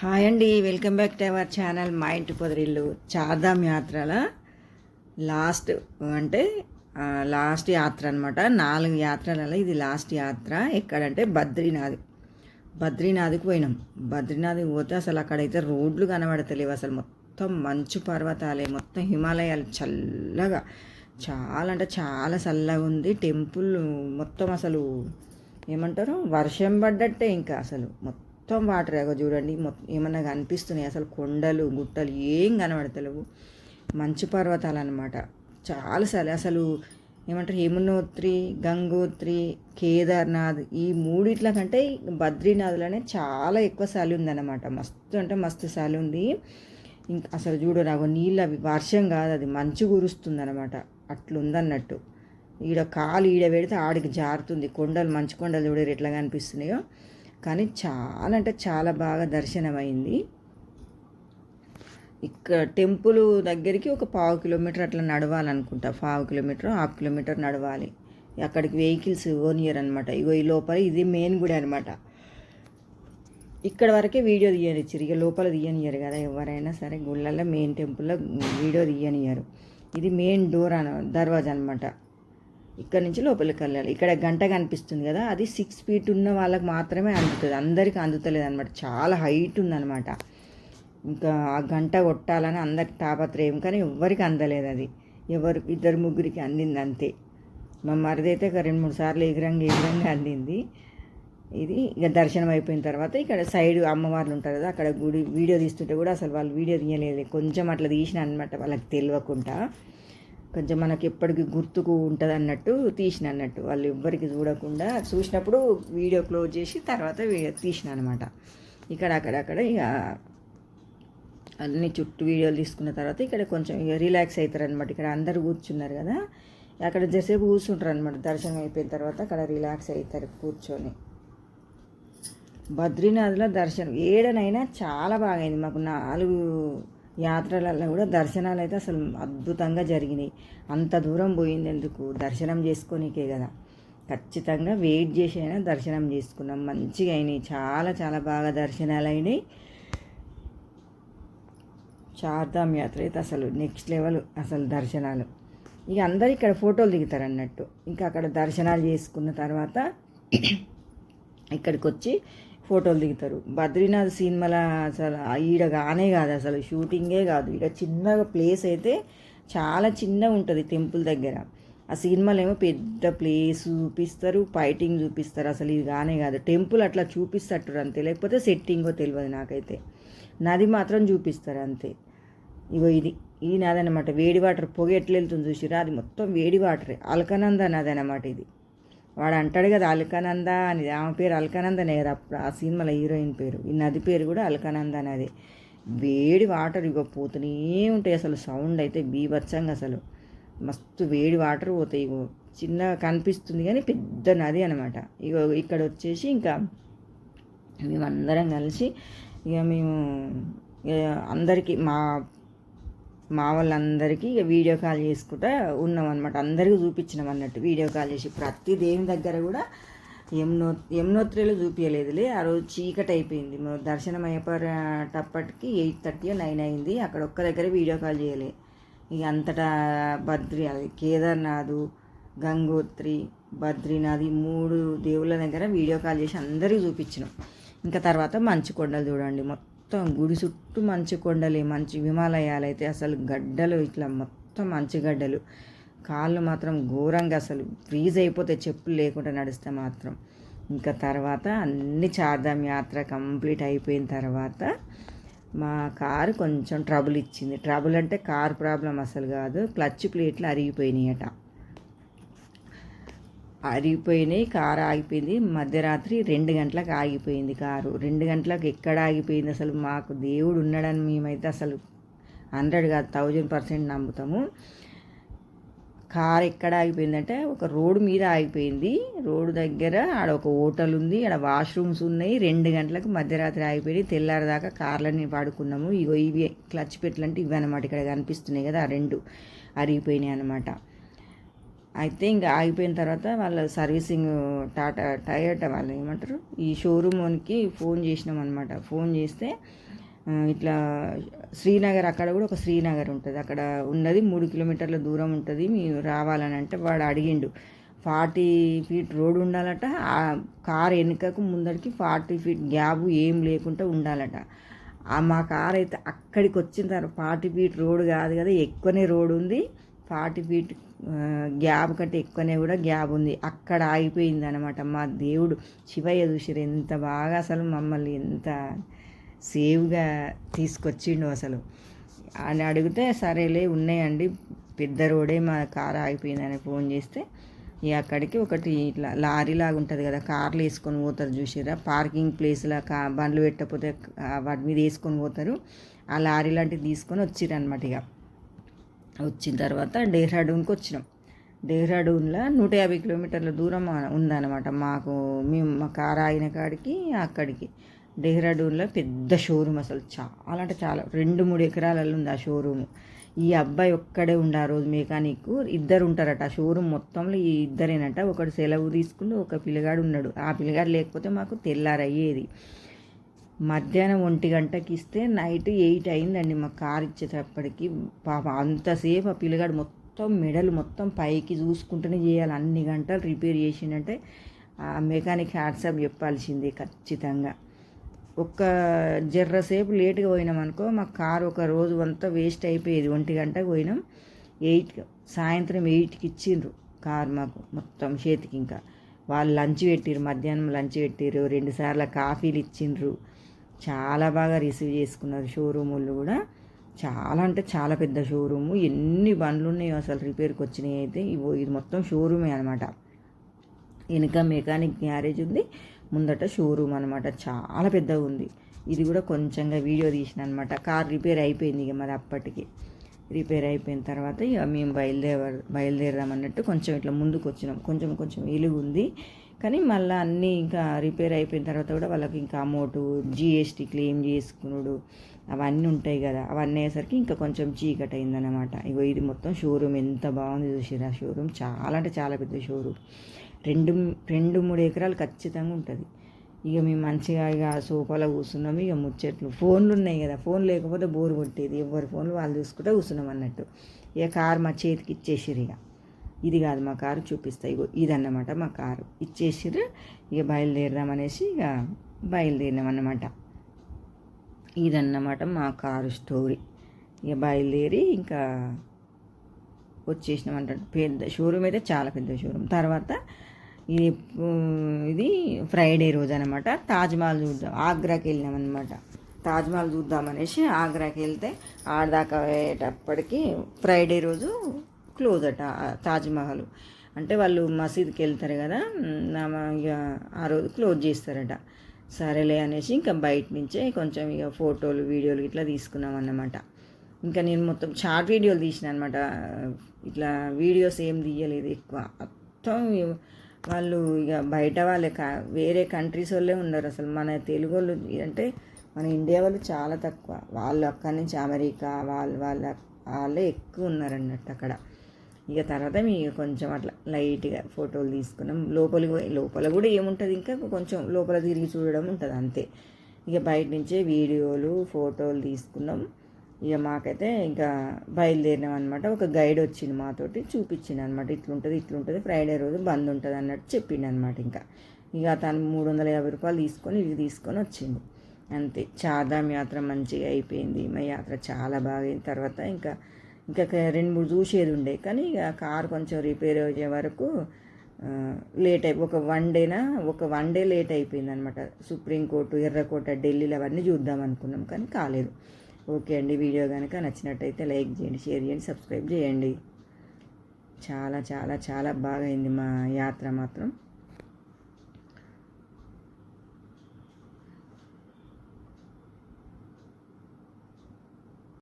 Hi అండి welcome back to our channel మా ఇంటి పొదరిల్లు చార్ధామ్ యాత్రల లాస్ట్ అంటే లాస్ట్ యాత్ర అనమాట నాలుగు యాత్రలలో ఇది లాస్ట్ యాత్ర. ఎక్కడంటే బద్రీనాథ్. బద్రీనాథ్కి పోయినాం. బద్రీనాథ్కి పోతే అసలు అక్కడైతే రోడ్లు కనబడతలేవు. అసలు మొత్తం మంచు పర్వతాలే మొత్తం హిమాలయాలు చల్లగా చాలా అంటే చాలా చల్లగా ఉంది. టెంపుల్ మొత్తం అసలు ఏమంటారు? వర్షం పడ్డట్టే ఇంకా అసలు మొత్తం మొత్తం వాటర్ ఏగో చూడండి. మొత్తం ఏమన్నా కనిపిస్తున్నాయి? అసలు కొండలు గుట్టలు ఏం కనబడతలేవు. మంచు పర్వతాలు అనమాట చాలా అసలు ఏమంటారు? యమునోత్రి గంగోత్రి కేదార్నాథ్ ఈ మూడిట్ల కంటే బద్రీనాథ్లోనే చాలా ఎక్కువ సాలి ఉందన్నమాట. మస్తు అంటే మస్తు సాలి ఉంది. ఇంకా అసలు చూడు నాకు నీళ్ళు అవి వర్షం కాదు అది మంచు కురుస్తుంది అనమాట అట్లుందన్నట్టు. ఈడ కాలు ఈడ పెడితే ఆడికి జారుతుంది. కొండలు మంచు కొండలు చూడరు ఎట్లా కనిపిస్తున్నాయో. కానీ చాలా అంటే చాలా బాగా దర్శనం అయింది ఇక్కడ టెంపుల్ దగ్గరికి ఒక పావు కిలోమీటర్ అట్లా నడవాలనుకుంటా. పావు కిలోమీటర్ హాఫ్ కిలోమీటర్ నడవాలి. అక్కడికి వెహికల్స్ ఓనియర్ అనమాట ఇగో ఈ లోపల ఇది మెయిన్ గుడి అనమాట ఇక్కడ వరకే వీడియో తీయనిచ్చారు. ఇక లోపల తీయనియరు కదా ఎవరైనా సరే. గుళ్ళల్లో మెయిన్ టెంపుల్లో వీడియో తీయనియరు ఇది మెయిన్ డోర్ అన దర్వాజా అనమాట ఇక్కడ నుంచి లోపలికి వెళ్ళాలి. ఇక్కడ గంట కనిపిస్తుంది కదా అది సిక్స్ ఫీట్ ఉన్న వాళ్ళకి మాత్రమే అందుతుంది. అందరికీ అందుతలేదు అనమాట చాలా హైట్ ఉందన్నమాట. ఇంకా ఆ గంట కొట్టాలని అందరికి తాపత్రయం కానీ ఎవ్వరికి అందలేదు అది. ఎవరు ఇద్దరు ముగ్గురికి అందింది అంతే. మా మరిదైతే ఒక రెండు మూడు సార్లు ఎగురంగా ఎగిరంగా అందింది. ఇది ఇక దర్శనం అయిపోయిన తర్వాత ఇక్కడ సైడ్ అమ్మవార్లు ఉంటారు కదా అక్కడ గుడి వీడియో తీస్తుంటే కూడా అసలు వాళ్ళు వీడియో తీయలేదు. కొంచెం అట్లా తీసిన అనమాట వాళ్ళకి తెలియకుండా. కొంచెం మనకి ఎప్పటికీ గుర్తుకు ఉంటుంది అన్నట్టు తీసిన అన్నట్టు వాళ్ళు ఎవ్వరికి చూడకుండా చూసినప్పుడు వీడియో క్లోజ్ చేసి తర్వాత తీసిన అనమాట ఇక్కడ అక్కడక్కడ ఇక అన్ని చుట్టూ వీడియోలు తీసుకున్న తర్వాత ఇక్కడ కొంచెం ఇక రిలాక్స్ అవుతారు అనమాట ఇక్కడ అందరు కూర్చున్నారు కదా. అక్కడ జసేపు కూర్చుంటారు అనమాట దర్శనం అయిపోయిన తర్వాత అక్కడ రిలాక్స్ అవుతారు కూర్చొని. బద్రీనాథ్లో దర్శనం ఏడనైనా చాలా బాగా అయింది మాకు నాలుగు యాత్రలలో కూడా దర్శనాలు అయితే అసలు అద్భుతంగా జరిగినాయి. అంత దూరం పోయింది ఎందుకు దర్శనం చేసుకోనికే కదా. ఖచ్చితంగా వెయిట్ చేసి అయినా దర్శనం చేసుకున్నాం. మంచిగా అయినాయి. చాలా చాలా బాగా దర్శనాలు అయినాయి చార్ధామ్ యాత్ర అయితే అసలు నెక్స్ట్ లెవెల్ అసలు దర్శనాలు. ఇక అందరు ఇక్కడ ఫోటోలు దిగుతారు అన్నట్టు ఇంకా అక్కడ దర్శనాలు చేసుకున్న తర్వాత ఇక్కడికి వచ్చి ఫోటోలు దిగుతారు. బద్రీనాథ్ సినిమాల అసలు ఈడ కానే కాదు అసలు షూటింగే కాదు. ఈడ చిన్నగా ప్లేస్ అయితే చాలా చిన్నగా ఉంటుంది టెంపుల్ దగ్గర. ఆ సినిమాలు ఏమో పెద్ద ప్లేస్ చూపిస్తారు ఫైటింగ్ చూపిస్తారు. అసలు ఇది కానే కాదు. టెంపుల్ అట్లా చూపిస్తట్టు అంతే. లేకపోతే సెట్టింగో తెలియదు నాకైతే. నది మాత్రం చూపిస్తారు అంతే. ఇగో ఇది. ఈ నది అనమాట వేడి వాటర్ పొగ ఎట్లా వెళ్తుంది చూసిరా అది మొత్తం వేడి వాటరే. అల్కనంద నది అనమాట ఇది. వాడు అంటాడు కదా అల్కానంద అని. ఆమె పేరు అల్కానందనే కదా అప్పుడు ఆ సినిమాలో హీరోయిన్ పేరు. ఈ నది పేరు కూడా అల్కానంద అనేది వేడి వాటర్ ఇగో పోతూనే ఉంటాయి అసలు. సౌండ్ అయితే బీభత్సంగా అసలు. మస్తు వేడి వాటర్ పోతాయి ఇగో. చిన్నగా కనిపిస్తుంది కానీ పెద్ద నది అనమాట ఇగో ఇక్కడ వచ్చేసి ఇంకా మేమందరం కలిసి ఇక మేము అందరికీ మా మా వాళ్ళందరికీ ఇక వీడియో కాల్ చేసుకుంటా ఉన్నాం అనమాట అందరికీ చూపించినాం అన్నట్టు వీడియో కాల్ చేసి. ప్రతి దేవుని దగ్గర కూడా యమునో యమునోత్రిలో చూపించలేదులే ఆ రోజు చీకటి అయిపోయింది. దర్శనం అయిపోయేటప్పటికి ఎయిట్ థర్టీ నైన్ అయింది. అక్కడ ఒక్క దగ్గర వీడియో కాల్ చేయలే. ఇక అంతటా బద్రి అది కేదార్నాథ్ గంగోత్రి బద్రీనాథ్ ఈ మూడు దేవుళ్ళ దగ్గర వీడియో కాల్ చేసి అందరికీ చూపించినాం. ఇంకా తర్వాత మంచు కొండలు చూడండి మొత్తం. మొత్తం గుడి చుట్టూ మంచు కొండలే మంచి హిమాలయాలు అయితే అసలు గడ్డలు ఇట్లా మొత్తం మంచు గడ్డలు. కాళ్ళు మాత్రం ఘోరంగా అసలు ఫ్రీజ్ అయిపోతే చెప్పులు లేకుండా నడిస్తే మాత్రం. ఇంకా తర్వాత అన్ని చార్ధామ్ యాత్ర కంప్లీట్ అయిపోయిన తర్వాత మా కారు కొంచెం ట్రబుల్ ఇచ్చింది. ట్రబుల్ అంటే కార్ ప్రాబ్లం అసలు కాదు క్లచ్ ప్లేట్లు అరిగిపోయినాయట. ఆగిపోయినాయి కారు ఆగిపోయింది. మధ్యరాత్రి రెండు గంటలకు ఆగిపోయింది కారు. రెండు గంటలకు ఎక్కడ ఆగిపోయింది? అసలు మాకు దేవుడు ఉన్నాడని మేమైతే అసలు హండ్రెడ్ కాదు థౌజండ్ పర్సెంట్ నమ్ముతాము. కార్ ఎక్కడ ఆగిపోయిందంటే ఒక రోడ్డు మీద ఆగిపోయింది. రోడ్డు దగ్గర ఆడ ఒక హోటల్ ఉంది ఆడ వాష్రూమ్స్ ఉన్నాయి. రెండు గంటలకు మధ్యరాత్రి ఆగిపోయి తెల్లారదాకా కార్లని పాడుకున్నాము ఇగో ఇవి క్లచ్ పెట్లు అంటే ఇవి అనమాట ఇక్కడ కనిపిస్తున్నాయి కదా ఆ రెండు అరిగిపోయినాయి అనమాట అయితే ఇంకా ఆగిపోయిన తర్వాత వాళ్ళ సర్వీసింగ్ టాటా టయోటా వాళ్ళు ఏమంటారు? ఈ షోరూమ్కి ఫోన్ చేసినాం అనమాట ఫోన్ చేస్తే ఇట్లా శ్రీనగర్ అక్కడ కూడా ఒక శ్రీనగర్ ఉంటుంది. అక్కడ ఉన్నది మూడు కిలోమీటర్ల దూరం ఉంటుంది. మీరు రావాలని అంటే వాడు అడిగిండు. ఫార్టీ ఫీట్ రోడ్ ఉండాలట. ఆ కార్ వెనుకకు ముందరికి ఫార్టీ ఫీట్ గ్యాప్ ఏం లేకుండా ఉండాలట. ఆ మా కార్ అయితే అక్కడికి వచ్చిన తర్వాత ఫార్టీ ఫీట్ రోడ్ కాదు కదా ఎక్కువనే రోడ్ ఉంది. ఫార్టీ ఫీట్ గ్యాబ్ కంటే ఎక్కువనే కూడా గ్యాబ్ ఉంది. అక్కడ ఆగిపోయింది అనమాట మా దేవుడు శివయ్య చూసిరు ఎంత బాగా అసలు మమ్మల్ని ఎంత సేవ్గా తీసుకొచ్చిండు అసలు. అని అడిగితే సరేలే ఉన్నాయండి. పెద్ద రోడే మా కారు ఆగిపోయిందని ఫోన్ చేస్తే ఇక అక్కడికి ఒకటి ఇట్లా లారీ లాగా ఉంటుంది కదా కార్లు వేసుకొని పోతారు చూసిరా పార్కింగ్ ప్లేస్లో కా బండ్లు పెట్టకపోతే వాటి మీద వేసుకొని పోతారు. ఆ లారీ లాంటివి తీసుకొని వచ్చిరనమాట ఇక. వచ్చిన తర్వాత డెహ్రాడూన్కి వచ్చినాం. డెహ్రాడూన్లో నూట యాభై కిలోమీటర్ల దూరం ఉందన్నమాట. మాకు మేము మా కారు ఆగిన కాడికి అక్కడికి. డెహ్రాడూన్లో పెద్ద షోరూమ్ అసలు. చాలా అంటే చాలా రెండు మూడు ఎకరాలలో ఉంది ఆ షోరూమ్. ఈ అబ్బాయి ఒక్కడే ఉండే ఆ రోజు మెకానిక్ ఇద్దరు ఉంటారట. ఆ షోరూమ్ మొత్తంలో ఈ ఇద్దరేనట. ఒకడు సెలవు తీసుకుని ఒక పిల్లగాడు ఉన్నాడు. ఆ పిల్లగాడు లేకపోతే మాకు తెల్లారయ్యేది. మధ్యాహ్నం ఒంటి గంటకి ఇస్తే నైట్ ఎయిట్ అయిందండి మా కార్ ఇచ్చేటప్పటికి. పాప అంతసేపు ఆ పిల్లగాడు మొత్తం మెడలు మొత్తం పైకి చూసుకుంటూనే చేయాలి. అన్ని గంటలు రిపేర్ చేసిండంటే ఆ మెకానిక్ హ్యాట్సాప్ చెప్పాల్సిందే ఖచ్చితంగా. ఒక్క జర్రసేపు లేట్గా పోయినాం అనుకో మా కార్ ఒక రోజు అంతా వేస్ట్ అయిపోయేది. ఒంటి గంటకు పోయినాం. ఎయిట్ సాయంత్రం ఎయిట్కి ఇచ్చిండ్రు కార్ మాకు మొత్తం చేతికి ఇంకా. వాళ్ళు లంచ్ పెట్టిర్రు మధ్యాహ్నం లంచ్ పెట్టిర్రు రెండుసార్లు కాఫీలు ఇచ్చిండ్రు. చాలా బాగా రిసీవ్ చేసుకున్నారు షోరూములు కూడా. చాలా అంటే చాలా పెద్ద షోరూము ఎన్ని బండ్లు ఉన్నాయో అసలు రిపేర్కి వచ్చినాయి అయితే ఇవో ఇది మొత్తం షోరూమే అనమాట వెనుక మెకానిక్ గ్యారేజ్ ఉంది ముందట షోరూమ్ అనమాట చాలా పెద్దగా ఉంది. ఇది కూడా కొంచెంగా వీడియో తీసిన అనమాట కార్ రిపేర్ అయిపోయింది ఇక మరి అప్పటికి. రిపేర్ అయిపోయిన తర్వాత ఇక మేము బయలుదేర బయలుదేరదాం అన్నట్టు కొంచెం ఇట్లా ముందుకు వచ్చినాం కొంచెం కొంచెం వెలుగు ఉంది కానీ మళ్ళీ అన్నీ ఇంకా రిపేర్ అయిపోయిన తర్వాత కూడా వాళ్ళకి ఇంకా అమౌంట్ జిఎస్టీ క్లెయిమ్ చేసుకున్నాడు అవన్నీ ఉంటాయి కదా. అవన్నీ అయ్యేసరికి ఇంకా కొంచెం చీకటి అయిందనమాట ఇగో ఇది మొత్తం షోరూమ్ ఎంత బాగుంది చూసిరా షోరూమ్ చాలా అంటే చాలా పెద్ద షోరూమ్. రెండు రెండు మూడు ఎకరాలు ఖచ్చితంగా ఉంటుంది. ఇక మేము మంచిగా ఇక సోఫాలో కూర్చున్నాము ఇక ముచ్చట్లు. ఫోన్లు ఉన్నాయి కదా ఫోన్ లేకపోతే బోర్ కొట్టేది. ఎవరి ఫోన్లు వాళ్ళు చూసుకుంటే కూర్చున్నాం అన్నట్టు. ఇక కారు మా చేతికి ఇచ్చేసిరు ఇక. ఇది కాదు మా కారు చూపిస్తాయి ఇగో ఇదన్నమాట మా కారు. ఇచ్చేసిరు ఇక బయలుదేరదాం అనేసి ఇక బయలుదేరినాం అన్నమాట. ఇదన్నమాట మా కారు స్టోరీ. ఇక బయలుదేరి ఇంకా వచ్చేసినాం అంటే. పెద్ద షోరూమ్ అయితే చాలా పెద్ద షోరూమ్. తర్వాత ఇది ఇది ఫ్రైడే రోజు అనమాట తాజ్మహల్ చూద్దాం. ఆగ్రాకి వెళ్ళినాం అనమాట తాజ్మహల్ చూద్దామనేసి ఆగ్రాకి వెళ్తే ఆడదాకా పోయేటప్పటికి ఫ్రైడే రోజు క్లోజ్ అట తాజ్మహల్ అంటే వాళ్ళు మసీద్కి వెళ్తారు కదా ఇక ఆ రోజు క్లోజ్ చేస్తారట. సరేలే అనేసి ఇంకా బయట నుంచే కొంచెం ఇక ఫోటోలు వీడియోలు ఇట్లా తీసుకున్నాం అన్నమాట ఇంకా నేను మొత్తం షార్ట్ వీడియోలు తీసిన అనమాట ఇట్లా వీడియోస్ ఏం తీయలేదు ఎక్కువ. మొత్తం వాళ్ళు ఇక బయట వాళ్ళే కా వేరే కంట్రీస్ వాళ్ళే ఉన్నారు అసలు. మన తెలుగు వాళ్ళు అంటే మన ఇండియా వాళ్ళు చాలా తక్కువ. వాళ్ళు అక్కడి నుంచి అమెరికా వాళ్ళు వాళ్ళ వాళ్ళే ఎక్కువ ఉన్నారన్నట్టు అక్కడ. ఇక తర్వాత మీ కొంచెం అట్లా లైట్గా ఫోటోలు తీసుకున్నాం. లోపలికి లోపల కూడా ఏముంటుంది ఇంకా? కొంచెం లోపల తిరిగి చూడడం ఉంటుంది అంతే. ఇక బయట నుంచే వీడియోలు ఫోటోలు తీసుకున్నాం. ఇక మాకైతే ఇంకా బయలుదేరినాం అనమాట ఒక గైడ్ వచ్చింది మాతోటి చూపించింది అనమాట ఇట్లుంటుంది ఇట్లుంటుంది ఫ్రైడే రోజు బంద్ ఉంటుంది అన్నట్టు చెప్పిండు అనమాట ఇంకా. ఇక తను మూడు వందల యాభై రూపాయలు తీసుకొని ఇది తీసుకొని వచ్చింది అంతే. చార్ధామ్ యాత్ర మంచిగా అయిపోయింది. మా యాత్ర చాలా బాగా తర్వాత ఇంకా ఇంకా రెండు మూడు చూసేది ఉండే. కానీ ఇక కార్ కొంచెం రిపేర్ అయ్యే వరకు లేట్ అయి ఒక వన్ డేనా ఒక వన్ డే లేట్ అయిపోయింది అనమాట సుప్రీంకోర్టు ఎర్రకోట ఢిల్లీలో అవన్నీ చూద్దాం అనుకున్నాం. కానీ కాలేదు. ఓకే అండి వీడియో కనుక నచ్చినట్టయితే లైక్ చేయండి షేర్ చేయండి సబ్స్క్రైబ్ చేయండి. చాలా చాలా చాలా బాగా అయింది మా యాత్ర మాత్రం.